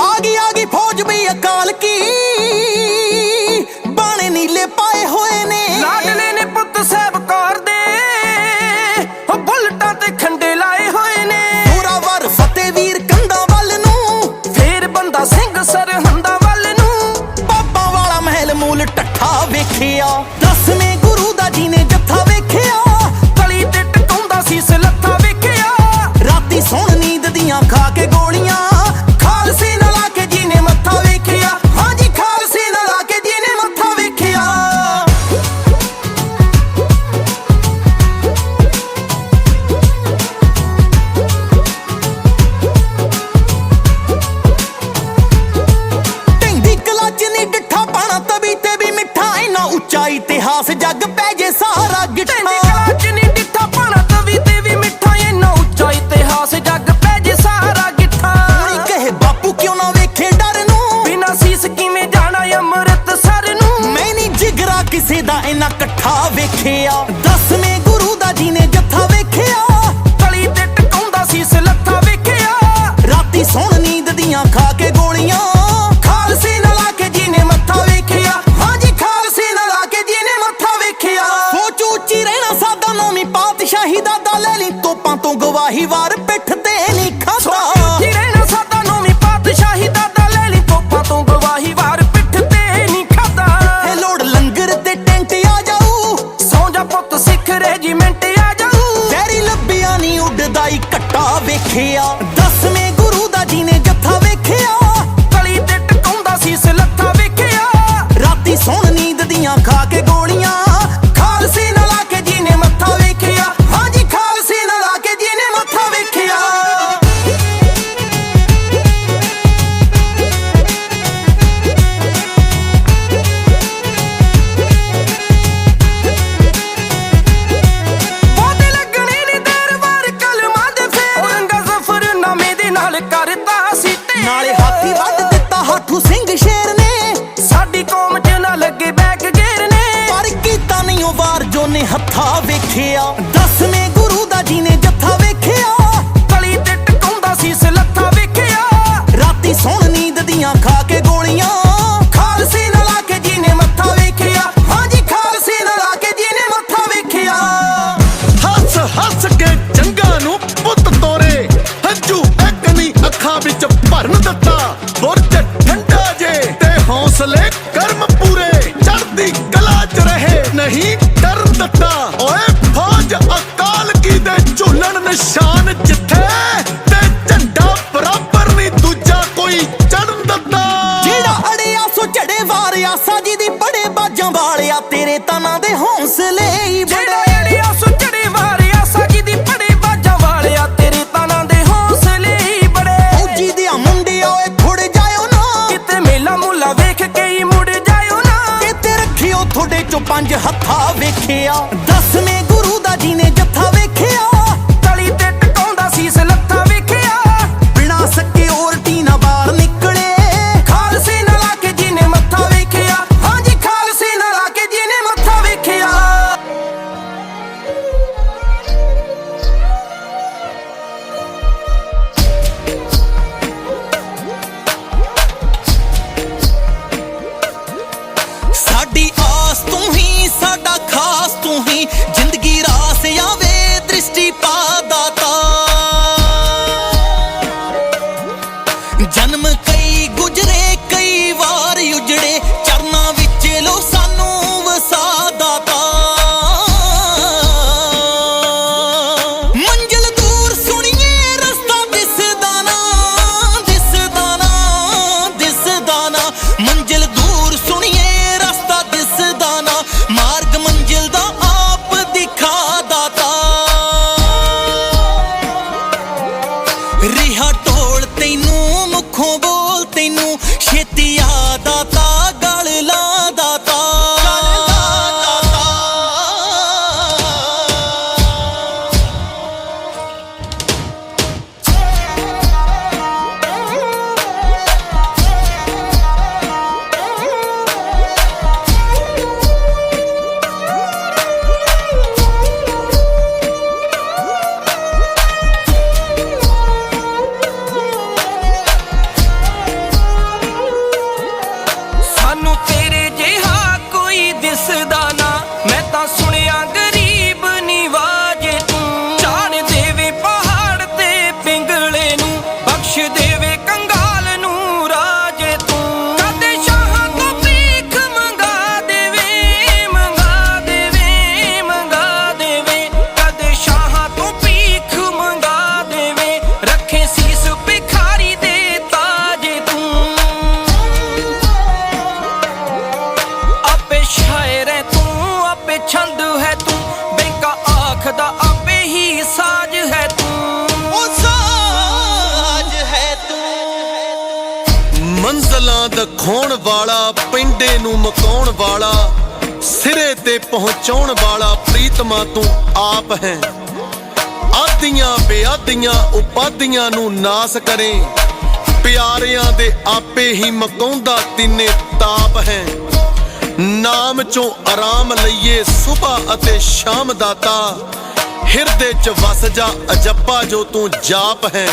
ਆ ਗਈ ਫੌਜ ਵੀ ਅਕਾਲ ਕੀ। ਬਾਣੇ ਨੀਲੇ ਪਾਏ ਹੋਏ ਨੇ। ਲਾਡਲੇ ਨੇ ਪੁੱਤ ਸਹਿਬ ਕੌਰ ਦੇ। ਹੋ ਬੁਲਟਾਂ ਤੇ ਖੰਡੇ ਲਾਏ ਹੋਏ ਨੇ। ਪੂਰਾ ਵਰ ਫਤਿਹ ਵੀਰ ਕੰਦਾ ਵੱਲ ਨੂੰ। ਫੇਰ ਬੰਦਾ ਸਿੰਘ ਸਰਹੰਦਾ ਵੱਲ ਨੂੰ। ਬਾਬਾ ਵਾਲਾ ਮਹਿਲ ਮੂਲ ਟੱਠਾ ਵੇਖਿਆ। ਉੱਚਾ ਇਤਿਹਾਸ ਜੱਗ ਪੈ ਜੇ ਸਾਰਾ ਗਿੱਟਾ ਕਲਾਚ ਨਹੀਂ ਡਿੱਠਾ ਪਾਣਾ ਤਵੀ ਤੇ ਵੀ ਮਿੱਠਾ ਇੰਨਾ ਉੱਚਾ ਇਤਿਹਾਸ ਜੱਗ ਪੈ ਜੇ ਸਾਰਾ ਗਿੱਠਾ। ਕਹੇ ਬਾਪੂ ਕਿਉਂ ਨਾ ਵੇਖੇ ਡਰ ਨੂੰ? ਬਿਨਾ ਸੀਸ ਕਿਵੇਂ ਜਾਣਾ ਅੰਮ੍ਰਿਤ ਸਰ ਨੂੰ? ਮੈਂ ਨਹੀਂ ਜਿਗਰਾ ਕਿਸੇ ਦਾ ਇੰਨਾ ਇਕੱਠਾ ਵੇਖਿਆ। ਪਾਤਸ਼ਾਹੀ ਲੈ ਲਈ ਤੋਪਾਂ ਤੋਂ ਗਵਾਹੀ ਵਾਰ ਪਿੱਠ ਤੇ ਨਹੀਂ ਖਾਦਾ। ਜੀ ਰਹਿਣਾ ਸਾਡਾ ਨੌਵੀਂ ਪਾਤਸ਼ਾਹੀ ਦਾਦਾ ਲੈ ਲਈ ਤੋਪਾਂ ਤੋਂ ਨਾਲ ਕਰਦਾ ਸੀ ਤੇ ਨਾਲੇ ਹਾਥੀ ਵੱਢ ਦਿੱਤਾ ਹਾਠੂ ਸਿੰਘ ਸ਼ੇਰ ਨੇ। ਸਾਡੀ ਕੌਮ 'ਚ ਨਾ ਲੱਗੇ ਬੈਕ ਗੇਰ ਨੇ। ਪਰ ਕੀਤਾ ਨਹੀਂ ਉਹ ਵਾਰ ਜੋ ਨੇ ਹੱਥਾ ਵੇਖਿਆ। ਦਿੱਤਾ ਓਏ ਫੌਜ ਅਕਾਲ ਕੀ ਦੇ ਝੂਲਣ ਨਿਸ਼ਾਨ ਜਿੱਥੇ? ਤੇ ਝੰਡਾ ਬਰਾਬਰ ਨਹੀਂ ਦੂਜਾ ਕੋਈ ਚੜਨ ਦਿੱਤਾ। ਜਿਹੜਾ ਅੜਿਆ ਸੋ ਝੜੇ ਵਾਰਿਆ ਸਾਜੀ ਦੀ ਬੜੇ ਬਾਜਾਂ ਵਾਲਿਆ ਤੇਰੇ ਤਨਾਂ ਦੇ ਹੌਸਲੇ ਹੀ ਜਿਹੜਾ ਬੜੇ ਅੜਿਆ ਸੁਚੜੇ ਵਾਰਿਆ ਸਾਜੀ ਦੀ ਪੜੇ ਬਾਜਾਂ ਵਾਲਿਆ ਤੇਰੇ ਤਾਨਾਂ ਦੇ ਹੌਸਲੇ ਹੀ ਬੜੇ। ਫੌਜੀ ਦੇ ਮੁੰਡਿਆ ਓਏ ਖੁੜ ਜਾਇਓ ਨਾ। ਕਿਤੇ ਮੇਲਾ ਮੂਲਾ ਵੇਖ ਕੇ ਹੀ ਮੁੜ ਜਾਇਓ ਨਾ। ਕਿਤੇ ਰੱਖਿਓ ਤੁਹਾਡੇ ਚੋਂ ਪੰਜ ਹੱਥਾ ਵੇਖਿਆ। ਦਸਵੇਂ ਗੁਰੂ ਦਾ ਜੀ ਨੇ ਜੱਥਾ ਵੇਖਿਆ। ਤਲੀ ਤੇ ਟਕਾਉਂਦਾ ਸੀ ਸਲੱਥਾ ਵੇਖਿਆ। ਬਿਨਾ ਸਿਕਿਉਰਟੀ ਨਾ ਬਾਹਰ ਨਿਕਲੇ। ਖਾਲਸੇ ਨਾਲ ਆ ਕੇ ਜੀ ਨੇ ਮੱਥਾ ਵੇਖਿਆ। ਹਾਂਜੀ, ਖਾਲਸੇ ਨਾਲ ਆ ਕੇ ਜੀ ਨੇ ਮੱਥਾ ਵੇਖਿਆ। ਸਾਡੀ ਆਸ ਤੂੰ ਹੀ ਸਾਡਾ ਖਾਸ ਤੂੰ ਹੀ ਜ਼ਿੰਦਗੀ nous, ਰਖਾਉਣ ਵਾਲਾ, ਪਿੰਡੇ ਨੂੰ ਮਕਾਉਣ ਵਾਲਾ, ਸਿਰੇ ਤੇ ਪਹੁੰਚਾਉਣ ਵਾਲਾ ਪ੍ਰੀਤਮਾ ਤੂੰ ਆਪ ਹੈ। ਆਦੀਆਂ ਬੇਆਦੀਆਂ ਉਪਾਦੀਆਂ ਨੂੰ ਨਾਸ ਕਰੇ। ਪਿਆਰਿਆਂ ਦੇ ਆਪੇ ਹੀ ਮਕਾਉਂਦਾ ਤਿੰਨੇ ਤਾਪ ਹੈ। ਨਾਮ ਚੋਂ ਆਰਾਮ ਲਈਏ ਸਵੇਰ ਅਤੇ ਸ਼ਾਮ ਦਾਤਾ ਹਿਰਦੇ ਚ ਵਸ ਜਾ ਅਜੱਪਾ ਜੋ ਤੂੰ ਜਾਪ ਹੈ।